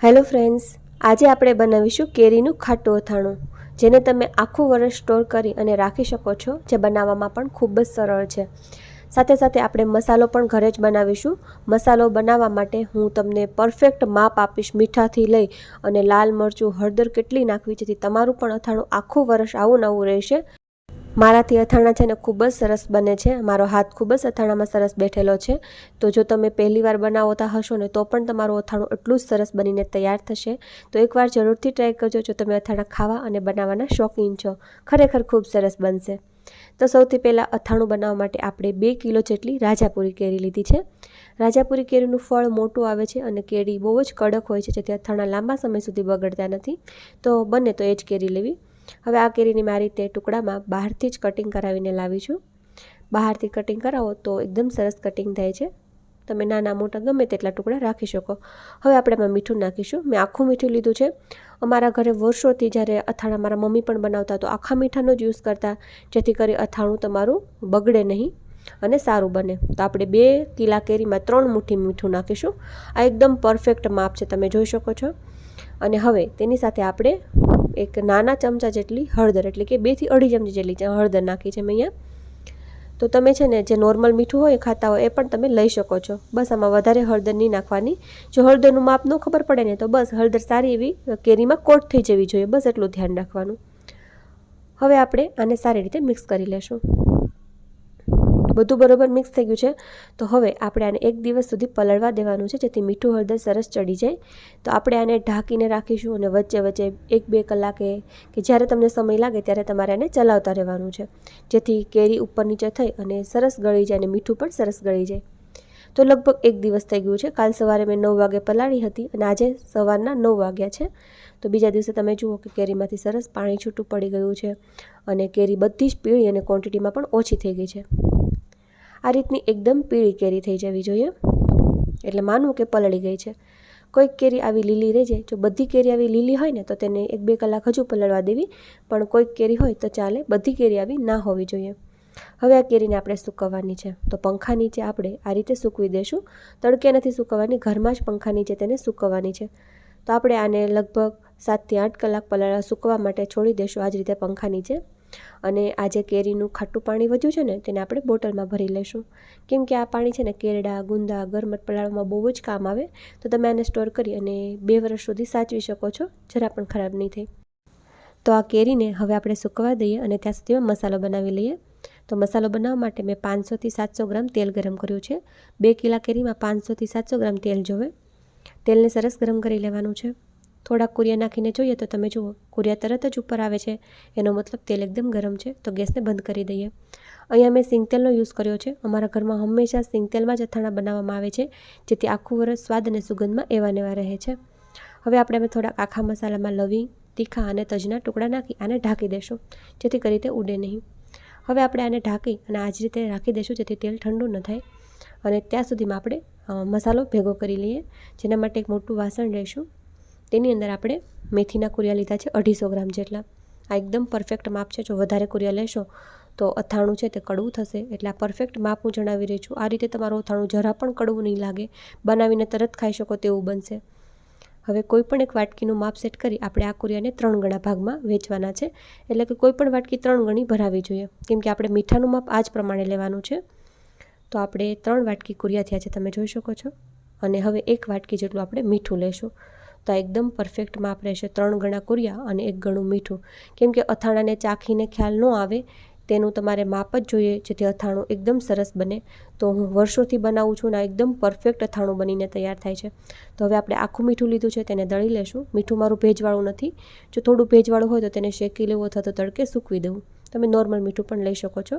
Hello friends, આજે આપણે બનાવીશું કેરીનું ખાટું અથાણું, જેને તમે આખું વર્ષ સ્ટોર કરી અને રાખી શકો છો, જે બનાવવામાં પણ ખૂબ જ સરળ છે. સાથે સાથે આપણે મસાલો પણ ઘરે જ બનાવીશું. મસાલો બનાવવા માટે હું તમને પરફેક્ટ માપ આપીશ મીઠાથી લઈ અને લાલ મરચું હળદર કેટલી નાખવી જેથી તમારું પણ અથાણું આખું વર્ષ આવું નવું રહેશે. મારાથી અથાણા છે ને ખૂબ જ સરસ બને છે. મારો હાથ ખૂબ જ અથાણામાં સરસ બેઠેલો છે. તો જો તમે પહેલી વાર બનાવતા હશો ને, તો પણ તમારું અથાણું એટલું જ સરસ બનીને તૈયાર થશે. તો એકવાર જરૂરથી ટ્રાય કરજો જો તમે અથાણા ખાવા અને બનાવવાના શોખીન છો. ખરેખર ખૂબ સરસ બનશે. તો સૌથી પહેલાં અથાણું બનાવવા માટે આપણે બે કિલો જેટલી રાજાપુરી કેરી લીધી છે. રાજાપુરી કેરીનું ફળ મોટું આવે છે અને કેરી બહુ જ કડક હોય છે, જેથી અથાણા લાંબા સમય સુધી બગડતા નથી. તો બને તો એ જ કેરી લેવી. હવે આ કેરીની મારી તે ટુકડામાં બહારથી જ કટિંગ કરાવીને લાવી છું. બહારથી કટિંગ કરાવો તો એકદમ સરસ કટિંગ થાય છે. તમે નાના મોટા ગમે તેટલા ટુકડા રાખી શકો. હવે આપણે એમાં મીઠું નાખીશું. મેં આખું મીઠું લીધું છે. અમારા ઘરે વર્ષોથી જ્યારે અથાણા મારા મમ્મી પણ બનાવતા તો આખા મીઠાનો જ યુઝ કરતા. જેથી કરી અથાણું તમારું બગડે નહીં અને સારું બને. તો આપણે બે કિલા કેરીમાં ત્રણ મુઠ્ઠી મીઠું નાખીશું. આ એકદમ પરફેક્ટ માપ છે. તમે જોઈ શકો છો. અને હવે તેની સાથે આપણે એક નાના ચમચા જેટલી હળદર, એટલે કે બેથી અઢી ચમચી જેટલી હળદર નાખી છે મેં અહીંયા. તો તમે છે ને, જે નોર્મલ મીઠું હોય ખાતા હોય, એ પણ તમે લઈ શકો છો. બસ આમાં વધારે હળદર નહીં નાખવાની. જો હળદરનું માપ ન ખબર પડે ને, તો બસ હળદર સારી એવી કેરીમાં કોટ થઈ જવી જોઈએ. બસ એટલું ધ્યાન રાખવાનું. હવે આપણે આને સારી રીતે મિક્સ કરી લેશું. બધું બરાબર મિક્સ થઈ ગયું છે. તો હવે આપણે આને એક દિવસ સુધી પલળવા દેવાનું છે, જેથી મીઠું હળદર સરસ ચડી જાય. તો આપણે આને ઢાંકીને રાખીશું અને વચ્ચે વચ્ચે એક બે કલાકે કે જ્યારે તમને સમય લાગે ત્યારે તમારે આને ચલાવતા રહેવાનું છે. જેથી કેરી ઉપર નીચે થઈ અને સરસ ગળી જાય અને મીઠું પણ સરસ ગળી જાય. તો લગભગ એક દિવસ થઈ ગયું છે. કાલ સવારે મેં નવ વાગે પલાળી હતી અને આજે સવારના નવ વાગ્યા છે. તો બીજા દિવસે તમે જુઓ કે કેરીમાંથી સરસ પાણી છૂટું પડી ગયું છે અને કેરી બધી જ પીળી અને ક્વોન્ટિટીમાં પણ ઓછી થઈ ગઈ છે. આ રીતની એકદમ પીળી કેરી થઈ જવી જોઈએ. એટલે માનવું કે પલળી ગઈ છે. કોઈક કેરી આવી લીલી રહી જાય. જો બધી કેરી આવી લીલી હોય ને, તો તેને એક બે કલાક હજુ પલળવા દેવી. પણ કોઈક કેરી હોય તો ચાલે, બધી કેરી આવી ના હોવી જોઈએ. હવે આ કેરીને આપણે સૂકવવાની છે. તો પંખા નીચે આપણે આ રીતે સૂકવી દઈશું તડકે નથી સૂકવવાની, ઘરમાં જ પંખા નીચે તેને સૂકવવાની છે. તો આપણે આને લગભગ સાતથી આઠ કલાક પલાળા સૂકવા માટે છોડી દઈશું આ જ રીતે પંખા નીચે. અને આ જે કેરીનું ખાટું પાણી વધ્યું છે ને, તેને આપણે બોટલમાં ભરી લેશું. કેમ કે આ પાણી છે ને, કેરડા, ગુંદા, ગરમટ પલાળવામાં બહુ જ કામ આવે, તો તમે આને સ્ટોર કરી અને બે વર્ષ સુધી સાચવી શકો છો, જરા પણ ખરાબ નહીં થાય. તો આ કેરીને હવે આપણે સૂકવા દઈએ અને ત્યાં સુધીમાં મસાલો બનાવી લઈએ. તો મસાલો બનાવવા માટે મેં પાંચસોથી સાતસો ગ્રામ તેલ ગરમ કર્યું છે. બે કિલા કેરીમાં પાંચસોથી સાતસો ગ્રામ તેલ જોવે. તેલને સરસ ગરમ કરી લેવાનું છે. થોડાક કુરિયા નાખીને જોઈએ તો તમે જુઓ, કુરિયા તરત જ ઉપર આવે છે. એનો મતલબ તેલ એકદમ ગરમ છે, તો ગેસને બંધ કરી દઈએ. અહીંયા મેં સિંગતેલનો યુઝ કર્યો છે. અમારા ઘરમાં હંમેશા સિંગતેલમાં જ અથાણા બનાવવામાં આવે છે, જેથી આખું વરસ સ્વાદ અને સુગંધમાં એવા નેવા રહે છે. હવે આપણે અમે થોડાક આખા મસાલામાં લવિંગ, તીખા અને તજના ટુકડા નાખી આને ઢાંકી દેશું, જેથી કરી તે ઉડે નહીં. હવે આપણે આને ઢાંકી અને આ જ રીતે રાખી દઈશું જેથી તેલ ઠંડુ ન થાય. અને ત્યાં સુધીમાં આપણે મસાલો ભેગો કરી લઈએ, જેના માટે એક મોટું વાસણ લઈશું તેની અંદર આપણે મેથીના કુરિયા લીધા છે, અઢીસો ગ્રામ જેટલા. આ એકદમ પરફેક્ટ માપ છે. જો વધારે કુરિયા લેશો તો અથાણું છે તે કડવું થશે. એટલે આ પરફેક્ટ માપ હું જણાવી રહી છું. આ રીતે તમારું અથાણું જરા પણ કડવું નહીં લાગે. બનાવીને તરત ખાઈ શકો તેવું બનશે. હવે કોઈ પણ એક વાટકીનું માપ સેટ કરી આપણે આ કુરિયાને ત્રણ ગણા ભાગમાં વેચવાના છે. એટલે કે કોઈ પણ વાટકી ત્રણ ગણી ભરાવી જોઈએ. કેમ કે આપણે મીઠાનું માપ આ જ પ્રમાણે લેવાનું છે. તો આપણે ત્રણ વાટકી કુરિયા થયા છે, તમે જોઈ શકો છો. અને હવે એક વાટકી જેટલું આપણે મીઠું લેશું. તો આ એકદમ પરફેક્ટ માપ રહેશે. ત્રણ ગણા કુરિયા અને એક ગણું મીઠું. કેમ કે અથાણાને ચાખીને ખ્યાલ ન આવે, તેનું તમારે માપ જ જોઈએ, જેથી અથાણું એકદમ સરસ બને. તો હું વર્ષોથી બનાવું છું ને એકદમ પરફેક્ટ અથાણું બનીને તૈયાર થાય છે. તો હવે આપણે આખું મીઠું લીધું છે, તેને દળી લેશું. મીઠું મારું ભેજવાળું નથી. જો થોડું ભેજવાળું હોય તો તેને શેકી લેવું અથવા તો તડકે સૂકવી દેવું. તમે નોર્મલ મીઠું પણ લઈ શકો છો.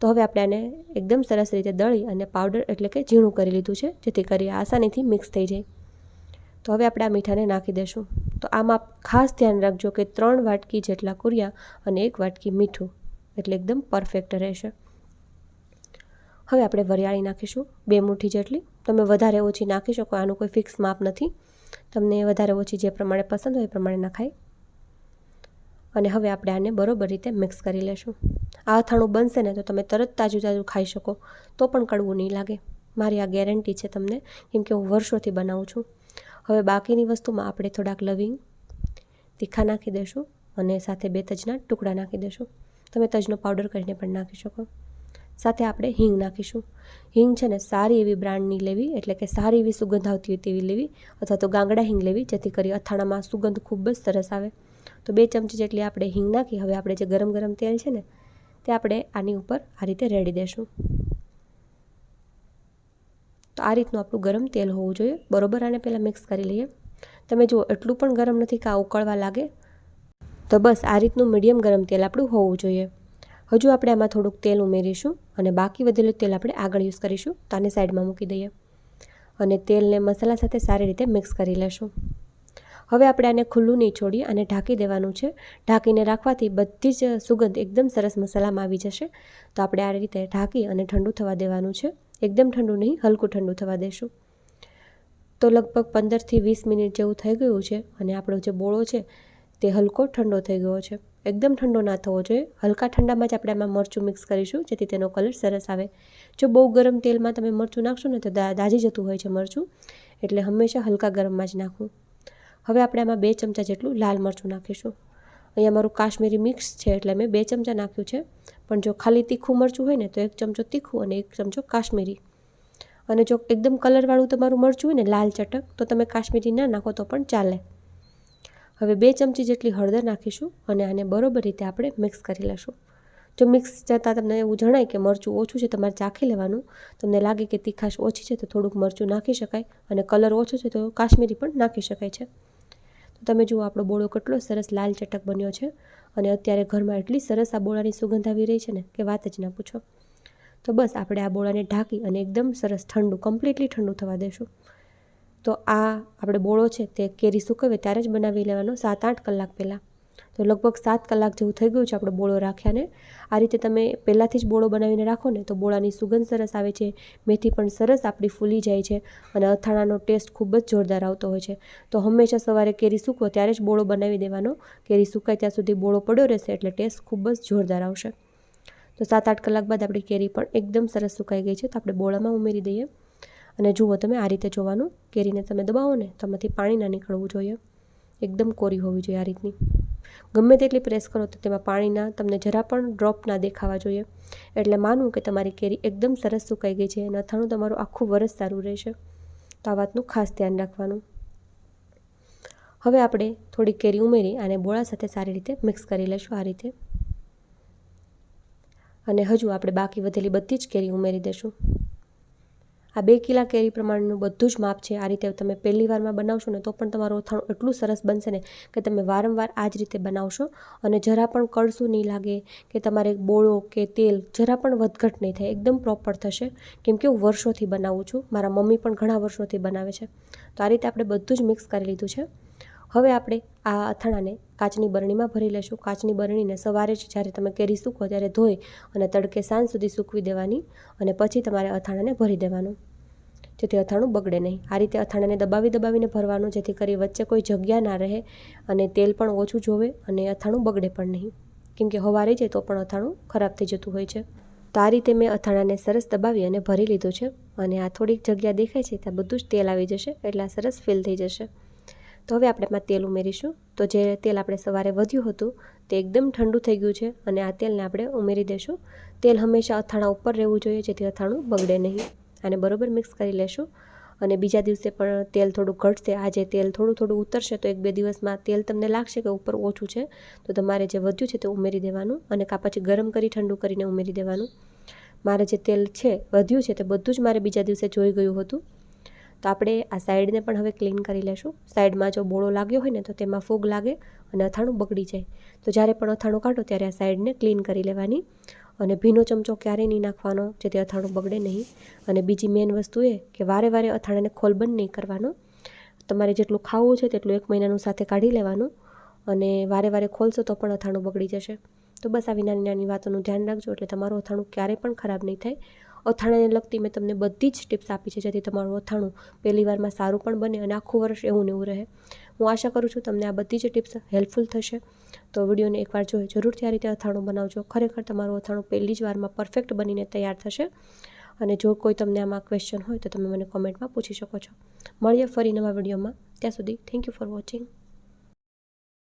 તો હવે આપણે આને એકદમ સરસ રીતે દળી અને પાવડર એટલે કે ઝીણું કરી લીધું છે, જેથી કરી આસાનીથી મિક્સ થઈ જાય. તો હવે આપણે આ મીઠાને નાખી દઈશું તો આમાં ખાસ ધ્યાન રાખજો કે ત્રણ વાટકી જેટલા કુરિયા અને એક વાટકી મીઠું, એટલે એકદમ પરફેક્ટ રહેશે. હવે આપણે વરિયાળી નાખીશું, બે મુઠ્ઠી જેટલી. તમે વધારે ઓછી નાખી શકો, આનું કોઈ ફિક્સ માપ નથી. તમને વધારે ઓછી જે પ્રમાણે પસંદ હોય એ પ્રમાણે નખાય. અને હવે આપણે આને બરોબર રીતે મિક્સ કરી લેશું. આ અથાણું બનશે ને તો તમે તરત તાજું તાજું ખાઈ શકો, તો પણ કડવું નહીં લાગે. મારી આ ગેરંટી છે તમને, કેમ કે હું વર્ષોથી બનાવું છું. હવે બાકીની વસ્તુમાં આપણે થોડાક લવિંગ, તીખા નાખી દઈશું અને સાથે બે તજના ટુકડા નાખી દઈશું. તમે તજનો પાવડર કરીને પણ નાખી શકો. સાથે આપણે હિંગ નાખીશું. હિંગ છે ને સારી એવી બ્રાન્ડની લેવી, એટલે કે સારી એવી સુગંધ આવતી હોય તેવી લેવી, અથવા તો ગાંગડા હિંગ લેવી, જેથી કરી અથાણામાં સુગંધ ખૂબ જ સરસ આવે. તો બે ચમચી જેટલી આપણે હિંગ નાખી, હવે આપણે જે ગરમ ગરમ તેલ છે ને, તે આપણે આની ઉપર આ રીતે રેડી દેશું તો આ રીતનું આપણું ગરમ તેલ હોવું જોઈએ. બરોબર, આને પહેલાં મિક્સ કરી લઈએ. તમે જુઓ, એટલું પણ ગરમ નથી કે આ ઉકળવા લાગે. તો બસ, આ રીતનું મીડિયમ ગરમ તેલ આપણું હોવું જોઈએ. હજુ આપણે આમાં થોડુંક તેલ ઉમેરીશું અને બાકી વધેલું તેલ આપણે આગળ યુઝ કરીશું. તો આને સાઈડમાં મૂકી દઈએ. અને તેલને મસાલા સાથે સારી રીતે મિક્સ કરી લેશું. હવે આપણે આને ખુલ્લું નહીં છોડીએ અને ઢાંકી દેવાનું છે. ઢાંકીને રાખવાથી બધી જ સુગંધ એકદમ સરસ મસાલામાં આવી જશે. તો આપણે આ રીતે ઢાંકી અને ઠંડુ થવા દેવાનું છે. એકદમ ઠંડુ નહીં, હલકું ઠંડુ થવા દેશું. તો લગભગ પંદરથી વીસ મિનિટ જેવું થઈ ગયું છે અને આપણો જે બોળો છે તે હલકો ઠંડો થઈ ગયો છે. એકદમ ઠંડો ના થવો જોઈએ. હલકા ઠંડામાં જ આપણે આમાં મરચું મિક્સ કરીશું, જેથી તેનો કલર સરસ આવે. જો બહુ ગરમ તેલમાં તમે મરચું નાખશો ને તો દાજી જતું હોય છે મરચું, એટલે હંમેશા હલકા ગરમમાં જ નાખવું. હવે આપણે આમાં બે ચમચા જેટલું લાલ મરચું નાખીશું. અહીંયા મારું કાશ્મીરી મિક્સ છે એટલે મેં બે ચમચા નાખ્યું છે. પણ જો ખાલી તીખું મરચું હોય ને તો એક ચમચો તીખું અને એક ચમચો કાશ્મીરી. અને જો એકદમ કલરવાળું તમારું મરચું હોય ને લાલ ચટક, તો તમે કાશ્મીરી ના નાખો તો પણ ચાલે. હવે બે ચમચી જેટલી હળદર નાખીશું અને આને બરોબર રીતે આપણે મિક્સ કરી લઈશું જો મિક્સ જતાં તમને એવું જણાય કે મરચું ઓછું છે, તમારે ચાખી લેવાનું. તમને લાગે કે તીખાશ ઓછી છે, તો થોડુંક મરચું નાખી શકાય અને કલર ઓછો છે, તો કાશ્મીરી પણ નાખી શકાય છે. તમે જુઓ, આપણો બોળો કેટલો સરસ લાલ ચટક બન્યો છે અને અત્યારે ઘરમાં એટલી સરસ આ બોળાની સુગંધ આવી રહી છે ને કે વાત જ ના પૂછો. તો બસ આપણે આ બોળાને ઢાંકી અને એકદમ સરસ ઠંડુ કમ્પ્લીટલી ઠંડુ થવા દેશું. તો આ આપણે બોળો છે તે કેરી સૂકવે ત્યારે જ બનાવી લેવાનો સાત આઠ કલાક પહેલાં. તો લગભગ સાત કલાક જેવું થઈ ગયું છે આપણે બોળો રાખ્યાને. આ રીતે તમે પહેલાંથી જ બોળો બનાવીને રાખો ને તો બોળાની સુગંધ સરસ આવે છે, મેથી પણ સરસ આપણી ફૂલી જાય છે અને અથાણાનો ટેસ્ટ ખૂબ જ જોરદાર આવતો હોય છે. તો હંમેશા સવારે કેરી સૂકવો, ત્યારે જ બોળો બનાવી દેવાનો. કેરી સુકાય ત્યાં સુધી બોળો પડ્યો રહેશે એટલે ટેસ્ટ ખૂબ જ જોરદાર આવશે. તો સાત આઠ કલાક બાદ આપણી કેરી પણ એકદમ સરસ સુકાઈ ગઈ છે, તો આપણે બોળામાં ઉમેરી દઈએ. અને જુઓ તમે આ રીતે જોવાનું, કેરીને તમે દબાવો ને તો પાણી ના નીકળવું જોઈએ. એકદમ કોરી હોવી જોઈએ આ રીતની. ગમે તેટલી પ્રેસ કરો તો તેમાં પાણીના, તમને જરા પણ ડ્રોપ ના દેખાવા જોઈએ. એટલે માનું કે તમારી કેરી એકદમ સરસ સુકાઈ ગઈ છે અને અથાણું તમારું આખું વરસ સારું રહેશે. તો આ વાતનું ખાસ ધ્યાન રાખવાનું. હવે આપણે થોડી કેરી ઉમેરી અને બોળા સાથે સારી રીતે મિક્સ કરી લઈશું આ રીતે. અને હજુ આપણે બાકી વધેલી બધી જ કેરી ઉમેરી દઈશું. આ બે કિલા કેરી પ્રમાણનું બધું જ માપ છે. આ રીતે તમે પહેલી વારમાં બનાવશો ને તો પણ તમારું અથાણું એટલું સરસ બનશે ને કે તમે વારંવાર આ જ રીતે બનાવશો. અને જરા પણ કળશું નહીં લાગે કે તમારે બોળો કે તેલ જરા પણ વધઘટ નહીં થાય. એકદમ પ્રોપર થશે. કેમ કે હું વર્ષોથી બનાવું છું. મારા મમ્મી પણ ઘણા વર્ષોથી બનાવે છે. તો આ રીતે આપણે બધું જ મિક્સ કરી લીધું છે. હવે આપણે આ અથાણાને કાચની બરણીમાં ભરી લેશું. કાચની બરણીને સવારે જ જ્યારે તમે કેરી સૂકો ત્યારે ધોઈ અને તડકે સાંજ સુધી સૂકવી દેવાની અને પછી તમારે અથાણાને ભરી દેવાનું. જેથી અથાણું બગડે નહીં. આ રીતે અથાણાને દબાવી દબાવીને ભરવાનું, જેથી કરી વચ્ચે કોઈ જગ્યા ના રહે અને તેલ પણ ઓછું જોવે અને અથાણું બગડે પણ નહીં. કેમ કે હવારે જાય તો પણ અથાણું ખરાબ થઈ જતું હોય છે. તો આ રીતે મેં અથાણાને સરસ દબાવી અને ભરી લીધું છે. અને આ થોડીક જગ્યા દેખાય છે ત્યાં બધું જ તેલ આવી જશે એટલે સરસ ફિલ થઈ જશે. તો હવે આપણે એમાં તેલ ઉમેરીશું. તો જે તેલ આપણે સવારે વધ્યું હતું, તે એકદમ ઠંડુ થઈ ગયું છે અને આ તેલને આપણે ઉમેરી દઈશું તેલ હંમેશા અથાણા ઉપર રહેવું જોઈએ, જેથી અથાણું બગડે નહીં. આને બરોબર મિક્સ કરી લેશું. અને બીજા દિવસે પણ તેલ થોડું ઘટશે. આજે તેલ થોડું થોડું ઉતરશે, તો એક બે દિવસમાં તેલ તમને લાગશે કે ઉપર ઓછું છે. તો તમારે જે વધ્યું છે તે ઉમેરી દેવાનું અને કા પછી ગરમ કરી, ઠંડુ કરીને ઉમેરી દેવાનું. મારે જે તેલ છે, વધ્યું છે તે બધું જ મારે બીજા દિવસે જોઈ ગયું હતું. તો આપણે આ સાઈડને પણ હવે ક્લીન કરી લેશું. સાઈડમાં જો બોળો લાગ્યો હોય ને તો તેમાં ફૂગ લાગે અને અથાણું બગડી જાય. તો જ્યારે પણ અથાણું કાઢો ત્યારે આ સાઈડને ક્લીન કરી લેવાની. અને ભીનો ચમચો ક્યારેય નહીં નાખવાનો, જેથી અથાણું બગડે નહીં. અને બીજી મેઇન વસ્તુ એ કે વારે વારે અથાણાને ખોલબંધ નહીં કરવાનો. તમારે જેટલું ખાવું છે તેટલું એક મહિનાનું સાથે કાઢી લેવાનું. અને વારે વારે ખોલશો તો પણ અથાણું બગડી જશે. તો બસ આવી નાની નાની વાતોનું ધ્યાન રાખજો, એટલે તમારું અથાણું ક્યારેય પણ ખરાબ નહીં થાય. અથાણાને લગતી મેં તમને બધી જ ટિપ્સ આપી છે, જેથી તમારું અથાણું પહેલી વારમાં સારું પણ બને અને આખું વર્ષ એવું ને એવું રહે. હું આશા કરું છું તમને આ બધી જ ટિપ્સ હેલ્પફુલ થશે. તો વિડીયોને એકવાર જોઈ જરૂરથી આ રીતે અથાણું બનાવજો. ખરેખર તમારું અથાણું પહેલી જ વારમાં પરફેક્ટ બનીને તૈયાર થશે. અને જો કોઈ તમને આમાં ક્વેશ્ચન હોય તો તમે મને કોમેન્ટમાં પૂછી શકો છો. મળીએ ફરી નવા વિડીયોમાં. ત્યાં સુધી થેન્ક યુ ફોર વોચિંગ